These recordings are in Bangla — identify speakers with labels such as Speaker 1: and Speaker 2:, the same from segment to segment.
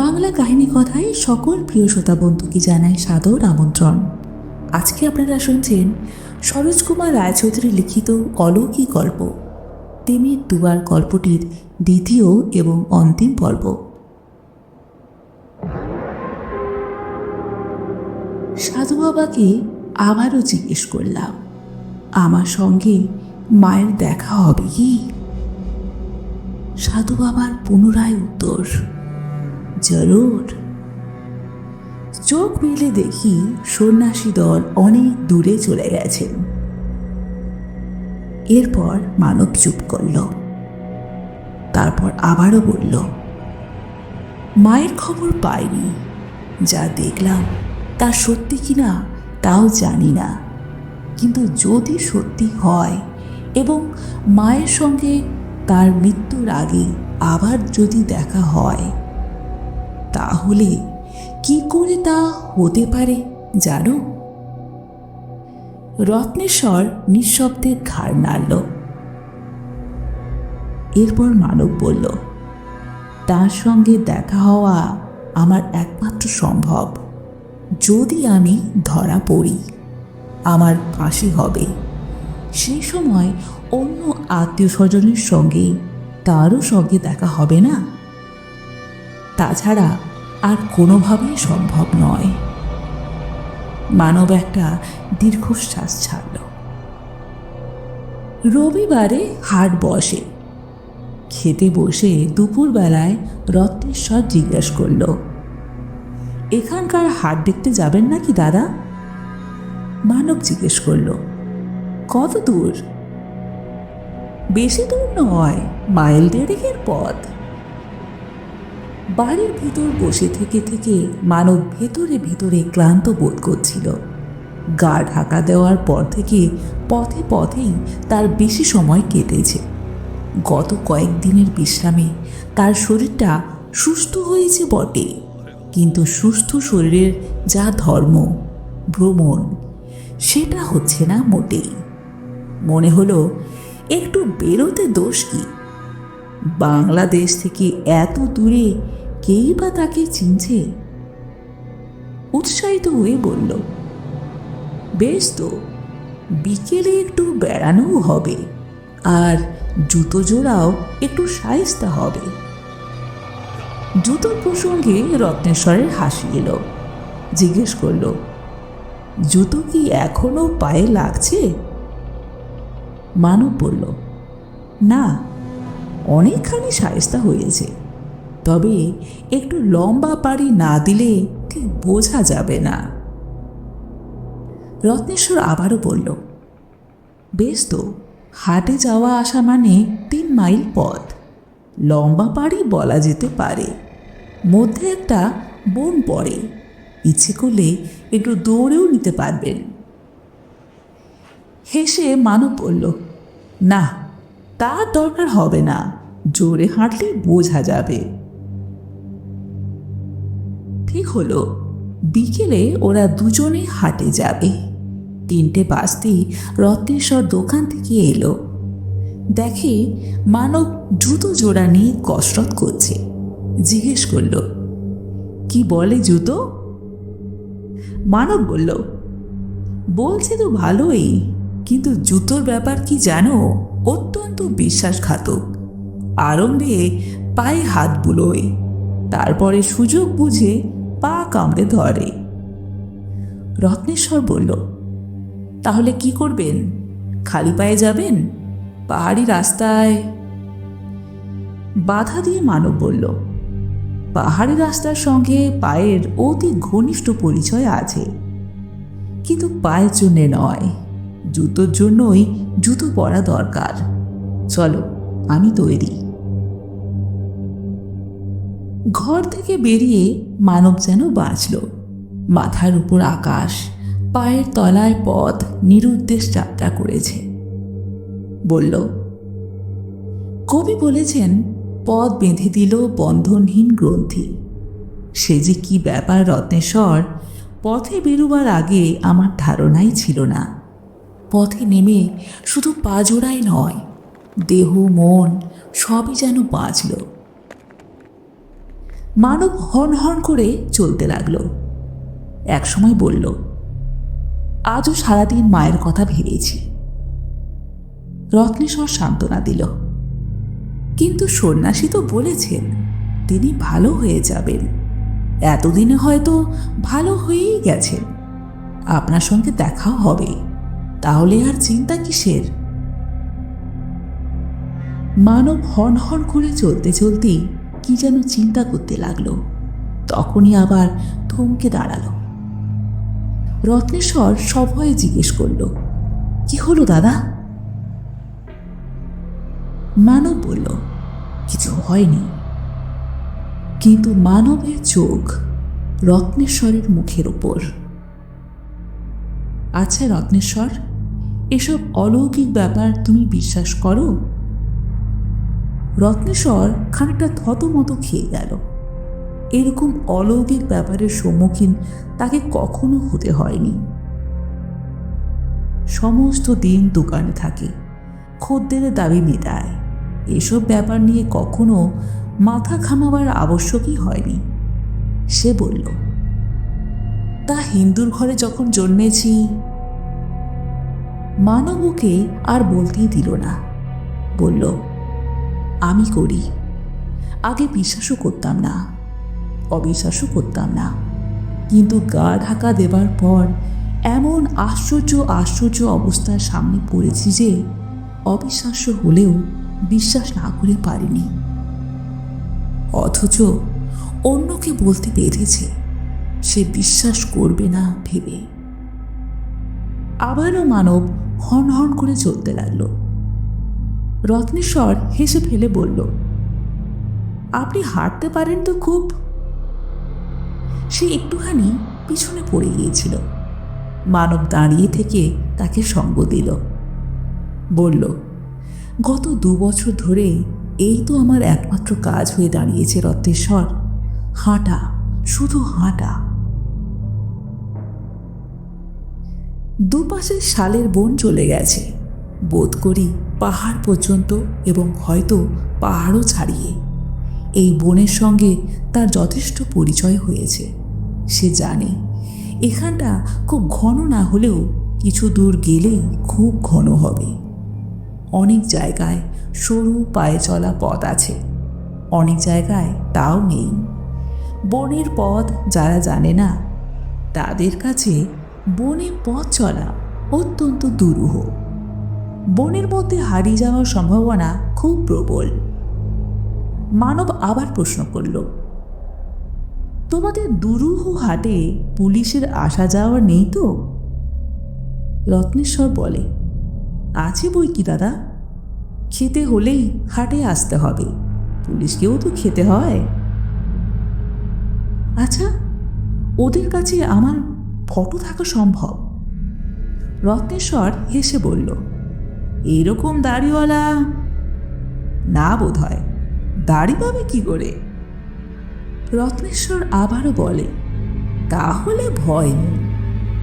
Speaker 1: বাংলা কাহিনী কথায় সকল প্রিয় শ্রোতা বন্ধুকে জানায় সাদর আমন্ত্রণ। আজকে আপনারা শুনছেন সরোজ কুমার রায়চৌধুরী লিখিত অলৌকিক গল্প। তিমির দুবার গল্পটির দ্বিতীয় এবং অন্তিম পর্ব। সাধু বাবাকে আবারও জিজ্ঞেস করলাম, আমার সঙ্গে মায়ের দেখা হবে কি? সাধু বাবার পুনরায় উত্তর জরুর। চোখ মেলে দেখি সন্ন্যাসী দল অনেক দূরে চলে গেছেন এরপর মানব চুপ করল। তারপর আবারও বলল, মায়ের খবর পাইনি। যা দেখলাম তা সত্যি কিনা তাও জানি না। কিন্তু যদি সত্যি হয় এবং মায়ের সঙ্গে তার মৃত্যুর আগে আবার যদি দেখা হয় তাহলে কি করে তা হতে পারে জানো? রত্নেশ্বর নিঃশব্দে ঘাড় নাড়ল। এরপর মানব বলল, তার সঙ্গে দেখা হওয়া আমার একমাত্র সম্ভব। যদি আমি ধরা পড়ি, আমার ফাঁসি হবে। সেই সময় অন্য আত্মীয় স্বজনের সঙ্গে তারও সঙ্গে দেখা হবে না? তাছাড়া আর কোনোভাবেই সম্ভব নয়। মানব একটা দীর্ঘশ্বাস ছাড়ল। রবিবারে হাট বসে। খেতে বসে দুপুরবেলায় রত্নেশ্বর জিজ্ঞেস করল, এখানকার হাট দেখতে যাবেন নাকি দাদা? মানব জিজ্ঞেস করল কত দূর বেশি দূর নয়, মাইল দেড়েকের পথ। বাড়ির ভিতর বসে থেকে থেকে মানব ভেতরে ভেতরে ক্লান্ত বোধ করছিল। গা ঢাকা দেওয়ার পর থেকে পথে পথেই তার বেশি সময় কেটেছে। গত কয়েকদিনের বিশ্রামে তার শরীরটা সুস্থ হয়েছে বটে, কিন্তু সুস্থ শরীরের যা ধর্ম, ভ্রমণ, সেটা হচ্ছে না মোটেই। মনে হলো, একটু বেরোতে দোষ কি? বাংলাদেশ থেকে এত দূরে কেই বা তাকে চিনছে? উৎসাহিত হয়ে বলল, বেশ তো, বিকেলে একটু বেড়ানোও হবে আর জুতো জোড়াও একটু সাইজটা হবে জুতোর প্রসঙ্গে রত্নেশ্বরের হাসি এলো, জিজ্ঞেস করল, জুতো কি এখনও পায়ে লাগছে মানব বলল, না অনেকখানি সায়স্তা হয়েছে। তবে একটু লম্বা পাড়ি না দিলে ঠিক বোঝা যাবে না। রত্নেশ্বর আবারও বলল, বেশ তো, হাটে যাওয়া আসা মানে তিন মাইল পথ। লম্বা পাড়ি বলা যেতে পারে। মধ্যে একটা বন পড়ে। ইচ্ছে করলে একটু দৌড়েও নিতে পারবেন। হেসে মানব বলল, না তার দরকার হবে না। জোরে হাঁটলে বোঝা যাবে। ঠিক হলো? বিকেলে ওরা দুজনে হাটে যাবে। তিনটে বাজতেই রত্নেশ্বর দোকান থেকে এলো। দেখে মানব জুতো জোড়া নিয়ে কসরত করছে। জিজ্ঞেস করল, কি বলে জুতো? মানব বলল, বলছে তো ভালোই, কিন্তু জুতোর ব্যাপার কি জানো? অত্যন্ত বিশ্বাসঘাতক। আরম্ভে পায়ে হাত বুলোয়, তারপরে সুযোগ বুঝে পা কামড়ে ধরে। রত্নেশ্বর বলল, তাহলে কি করবেন? খালি পায়ে যাবেন? পাহাড়ি রাস্তায়? বাধা দিয়ে মানব বলল, পাহাড়ি রাস্তার সঙ্গে পায়ের অতি ঘনিষ্ঠ পরিচয় আছে। কিন্তু পায়ের জন্যে নয়। জুতোর জন্যই জুতো পরা দরকার। চলো, আমি তৈরি। ঘর থেকে বেরিয়ে মানব যেন বাঁচল। মাথার উপর আকাশ, পায়ের তলায় পথ নিরুদ্দেশ যাত্রা করেছে। বলল, কবি বলেছেন, পথ বেঁধে দিল বন্ধনহীন গ্রন্থি। সে যে কি ব্যাপার রত্নেশ্বর, পথে বেরোবার আগে আমার ধারণাই ছিল না। পথে নেমে শুধু পা জোড়াই নয়, দেহ, মন সবই যেন বাঁচল। মানব হন হন করে চলতে লাগল। একসময় বলল, আজও সারাদিন মায়ের কথা ভেবেছি। রত্নেশ্বর সান্ত্বনা দিল, কিন্তু সন্ন্যাসী তো বলেছেন, তিনি ভালো হয়ে যাবেন। এতদিনে হয়তো ভালো হয়েই গেছেন। আপনার সঙ্গে দেখাও হবে। তাহলে আর চিন্তা কিসের? মানব হন হন করে চলতে চলতেই কি যেন চিন্তা করতে লাগল। তখনই আবার থমকে দাঁড়াল। রত্নেশ্বর সভয়ে জিজ্ঞেস করল, কি হলো দাদা? মানব বলল, কিছু হয়নি। কিন্তু মানবের চোখ রত্নেশ্বরের মুখের ওপর। আচ্ছা রত্নেশ্বর এসব অলৌকিক ব্যাপার তুমি বিশ্বাস করো? রত্নেশ্বর খানিকটা থতমত খেয়ে গেল। এরকম অলৌকিক ব্যাপারের সম্মুখীন তাকে কখনো হতে হয়নি। সমস্ত দিন দোকানে থাকে, খদ্দের দাবি মেটায়। এসব ব্যাপার নিয়ে কখনো মাথা ঘামাবার আবশ্যকই হয়নি। সে বলল, তা হিন্দুর ঘরে যখন জন্মেছি মানবকে আর বলতেই দিল না। বলল, আমি করি। আগে বিশ্বাসও করতাম না, অবিশ্বাসও করতাম না। কিন্তু গা ঢাকা দেবার পর এমন আশ্চর্য আশ্চর্য অবস্থার সামনে পড়েছি যে অবিশ্বাস্য হলেও বিশ্বাস না করে পারিনি। অথচ অন্যকে বলতে বেঁধেছে, সে বিশ্বাস করবে না ভেবে। আবারও মানব হন হন করে চলতে লাগল। রত্নেশ্বর হেসে ফেলে বলল, আপনি হাঁটতে পারেন তো খুব? সে একটুখানি পিছনে পড়ে গিয়েছিল। মানব দাঁড়িয়ে থেকে তাকে সঙ্গ দিল। বলল, গত দু বছর ধরে এই তো আমার একমাত্র কাজ হয়ে দাঁড়িয়েছে রত্নেশ্বর। হাঁটা, শুধু হাঁটা। দুপাশে শালের বন চলে গেছে। বোধ করি পাহাড় পর্যন্ত এবং হয়তো পাহাড়ও ছাড়িয়ে। এই বনের সঙ্গে তার যথেষ্ট পরিচয় হয়েছে। সে জানে, এখানটা খুব ঘন না হলেও কিছু দূর গেলেই খুব ঘন হবে। অনেক জায়গায় সরু পায়ে চলা পথ আছে। অনেক জায়গায় তাও নেই। বনের পথ যারা জানে না, তাদের কাছে বনে পথ চলা অত্যন্ত দুরূহ। বনের মধ্যে হারিয়ে যাওয়ার সম্ভাবনা খুব প্রবল। মানব আবার প্রশ্ন করল, তোমাদের দুরূহ হাটে পুলিশের আসা যাওয়া নেই তো? রত্নেশ্বর বলে, আছে বই কি দাদা? খেতে হলেই হাটে আসতে হবে। পুলিশকেও তো খেতে হয়। আচ্ছা ওদের কাছে আমার ফটো থাকা সম্ভব? রত্নেশ্বর হেসে বলল এরকম দাড়িওয়ালা না বোধ হয় দাড়ি পাবে কি করে? রত্নেশ্বর আবারও বলে, তাহলে ভয় নেই।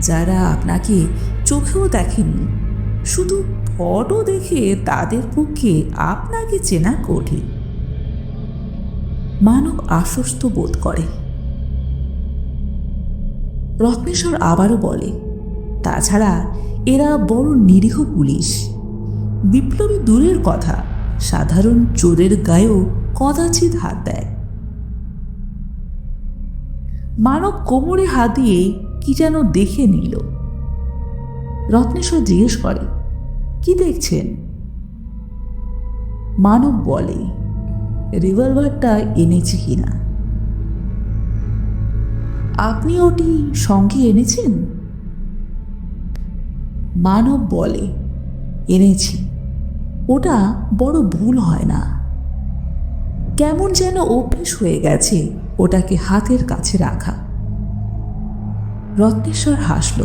Speaker 1: যারা আপনাকে চোখেও দেখেনি, শুধু ফটো দেখে তাদের পক্ষে আপনাকে চেনা কঠিন। মানব আশ্বস্ত বোধ করে। রত্নেশ্বর আবারও বলে, তাছাড়া এরা বড় নিরীহ পুলিশ। বিপ্লবী দূরের কথা, সাধারণ চোরের গায়েও কদাচিৎ হাত দেয়। মানব কোমরে হাত দিয়ে কি যেন দেখে নিল। রত্নেশ্বর জিজ্ঞেস করে, কি দেখছেন? মানব বলে, রিভলভারটা এনেছি কিনা আপনি ওটি সঙ্গে এনেছেন? মানব বলে, এনেছি। ওটা বড় ভুল হয় না। কেমন যেন অভ্যেস হয়ে গেছে ওটাকে হাতের কাছে রাখা। রত্নেশ্বর হাসল।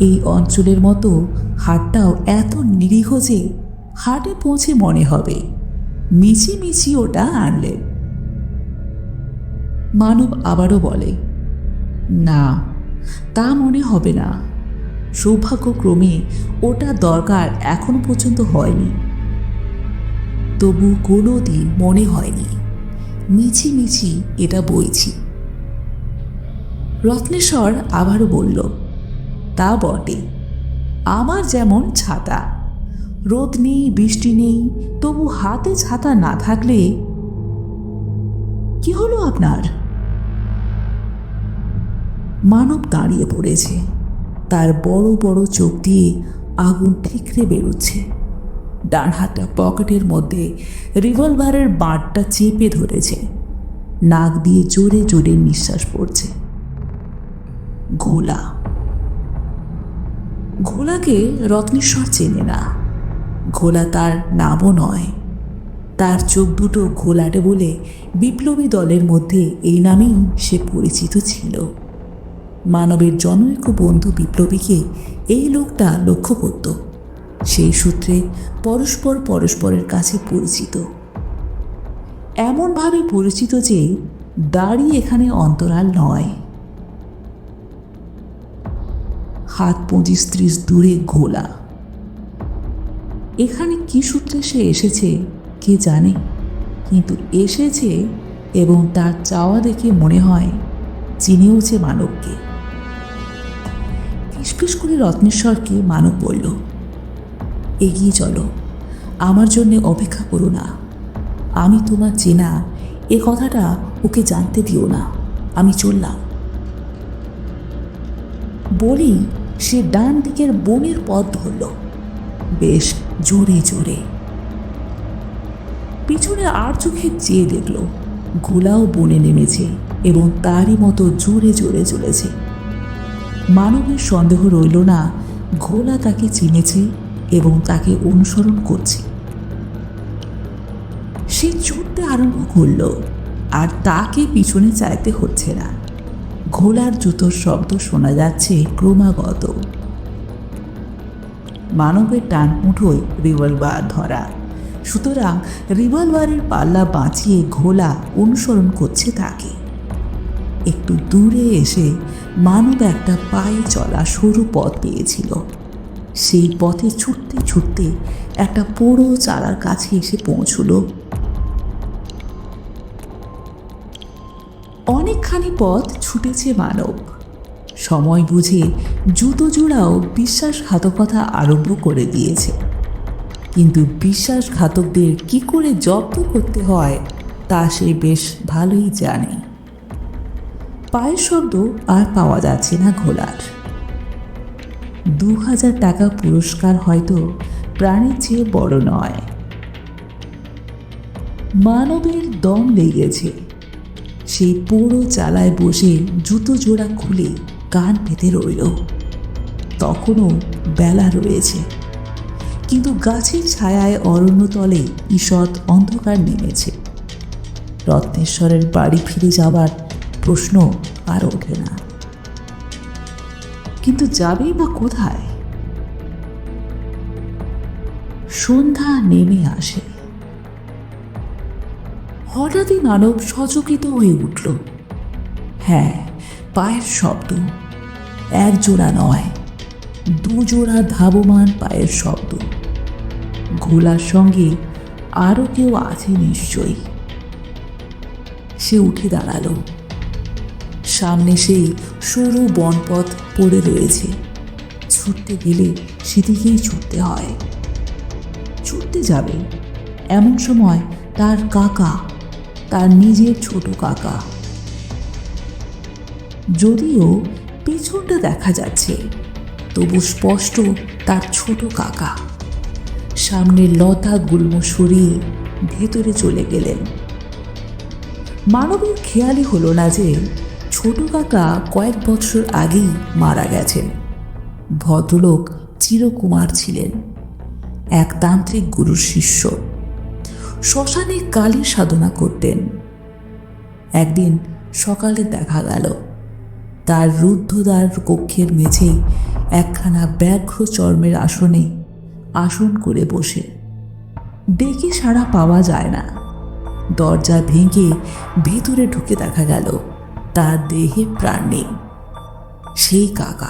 Speaker 1: এই অঞ্চলের মতো হাটটাও এত নিরীহ যে হাটে পৌঁছে মনে হবে। মিছি মিছি ওটা আনলেন। মানব আবারও বলে না, তা মনে হবে না। সৌভাগ্যক্রমে ওটা দরকার এখনও পর্যন্ত হয়নি। তবু কোনো দিন মনে হয়নি। মিছি মিছি এটা বইছি রত্নেশ্বর আবারও বলল, তা বটে। আমার যেমন ছাতা। রোদ নেই, বৃষ্টি নেই, তবু হাতে ছাতা না থাকলে কি হলো আপনার? মানব দাঁড়িয়ে পড়েছে। তার বড় বড় চোখ দিয়ে আগুন ঠিকরে বেরোচ্ছে। ডান হাতটা পকেটের মধ্যে রিভলভারের বাঁটটা চেপে ধরেছে। নাক দিয়ে জোরে জোরে নিঃশ্বাস পড়ছে। ঘোলা। ঘোলাকে রত্নেশ্বর চেনে না। ঘোলা তার নামও নয়। তার চোখ দুটো ঘোলাটে বলে বিপ্লবী দলের মধ্যে এই নামেই সে পরিচিত ছিল। মানবের জনৈক বন্ধু বিপ্লবীকে এই লোকটা লক্ষ্য করত সেই সূত্রে পরস্পর পরস্পরের কাছে পরিচিত। এমনভাবে পরিচিত যে দাড়ি এখানে অন্তরাল নয়। হাত পঁচিশ ত্রিশ দূরে ঘোলা। এখানে কি সূত্রে সে এসেছে কে জানে, কিন্তু এসেছে এবং তার চাওয়া দেখে মনে হয় চিনেওছে মানবকে। ফিসফিস করে রত্নেশ্বরকে মানব বলল, এগিয়ে চলো। আমার জন্যে অপেক্ষা করো না। আমি তোমার চেনা। এ কথাটা ওকে জানতে দিও না। আমি চললাম। বলি সে ডান দিকের বনের পথ ধরল। বেশ জোরে জোরে। পিছনে আর চোখে চেয়ে দেখল গোলাও বনে নেমেছে এবং তারই মতো জোরে জোরে চলেছে। মানবের সন্দেহ রইল না, ঘোলা তাকে চিনেছে এবং তাকে অনুসরণ করছে। সে ছুটতে আরম্ভ করল, আর তাকে পিছনে চাইতে হচ্ছে না। ঘোলার জুতোর শব্দ শোনা যাচ্ছে ক্রমাগত। মানবের টান মুঠোয় রিভলভার ধরা। সুতরাং রিভলভারের পাল্লা বাঁচিয়ে ঘোলা অনুসরণ করছে তাকে। একটু দূরে এসে মানব একটা পায়ে চলা সরু পথ পেয়েছিল। সেই পথে ছুটতে ছুটতে একটা পোড়ো চারার কাছে এসে পৌঁছল। অনেকখানি পথ ছুটেছে মানব। সময় বুঝে জুতো জোড়াও বিশ্বাসঘাতকতা আরম্ভ করে দিয়েছে। কিন্তু বিশ্বাসঘাতকদের কি করে জব্দ করতে হয়, তা সে বেশ ভালোই জানে। পায়ের শব্দ আর পাওয়া যাচ্ছে না ঘোলার। দু হাজার টাকা পুরস্কার হয়তো প্রাণীর চেয়ে বড় নয়। মানবের দম লেগেছে। সেই পুরো চালায় বসে জুতো জোড়া খুলে কান পেতে রইল। তখনও বেলা রয়েছে। কিন্তু গাছের ছায়ায় অরণ্যতলে ঈষৎ অন্ধকার নেমেছে। রত্নেশ্বরের বাড়ি ফিরে যাবার প্রশ্ন আর ওঠে না। কিন্তু যাবেই বা কোথায়? সন্ধ্যা নেমে আসে। হঠাৎই মানব সচকিত হয়ে উঠল। হ্যাঁ পায়ের শব্দ। এক জোড়া নয়, দুজোড়া ধাবমান পায়ের শব্দ। ঘোলার সঙ্গে আরও কেউ আছে নিশ্চয়ই। সে উঠে দাঁড়াল। সামনে সেই সরু বনপথ পড়ে রয়েছে। ছুটতে গেলে সেদিকেই ছুটতে হয়। ছুটতে যাবে। এমন সময় তার কাকা, তার নিজের ছোট কাকা। যদিও পেছনটা দেখা যাচ্ছে, তবু স্পষ্ট তার ছোট কাকা। সামনে লতা গুল্ম সরিয়ে ভেতরে চলে গেলেন। মানবের খেয়ালই হলো না যে ছোট কাকা কয়েক বছর আগেই মারা গেছেন। ভদ্রলোক চিরকুমার ছিলেন, এক তান্ত্রিক গুরুর শিষ্য। শ্মশানে কালী সাধনা করতেন। একদিন সকালে দেখা গেল, তার রুদ্ধদ্বার কক্ষের মেঝে একখানা ব্যাঘ্র চর্মের আসনে আসন করে বসে। ডেকে সাড়া পাওয়া যায় না। দরজা ভেঙে ভেতরে ঢুকে দেখা গেল। তার দেহে প্রাণ। নেই সেই কাকা।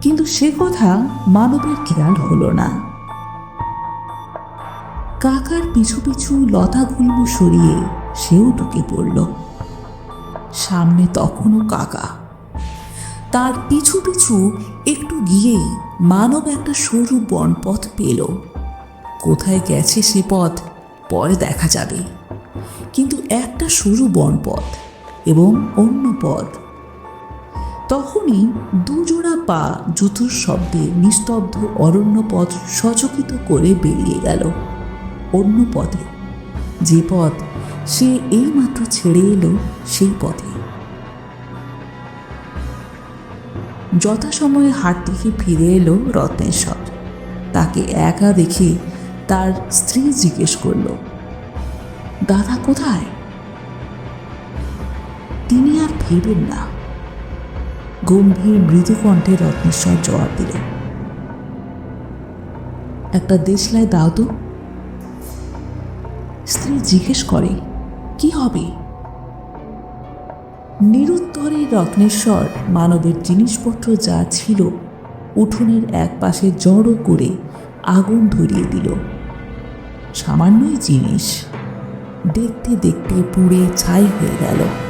Speaker 1: কিন্তু সে কথা মানবের খেয়াল হলো না। কাকার পিছু পিছু লতা গুল্ম সরিয়ে সেও ঢুকে পড়ল। সামনে তখনও কাকা। তার পিছু পিছু একটু গিয়েই মানব একটা সরু বনপথ পেল। কোথায় গেছে সে পথ পরে দেখা যাবে। কিন্তু একটা সরু বনপথ এবং অন্য পথ। তখনই দুজোড়া পা জুতোর শব্দে নিস্তব্ধ অরণ্য পথ সচকিত করে বেরিয়ে গেল। অন্য পথে। যে পথ সে এইমাত্র ছেড়ে এলো সেই পথে। যথাসময়ে হাট থেকে ফিরে এলো রত্নেশ্বর। তাকে একা দেখে তার স্ত্রী জিজ্ঞেস করল দাদা কোথায়? তিনি আর ফিরবেন না। গম্ভীর মৃদু কণ্ঠে রত্নেশ্বর জবাব দিলেন, একটা দেশলায় দাও তো। স্ত্রী জিজ্ঞেস করে, কি হবে? নিরুত্তরে রত্নেশ্বর মানবের জিনিসপত্র যা ছিল উঠোনের এক পাশে জড়ো করে আগুন ধরিয়ে দিল। সামান্যই জিনিস। দেখতে দেখতে পুড়ে ছাই হয়ে গেল।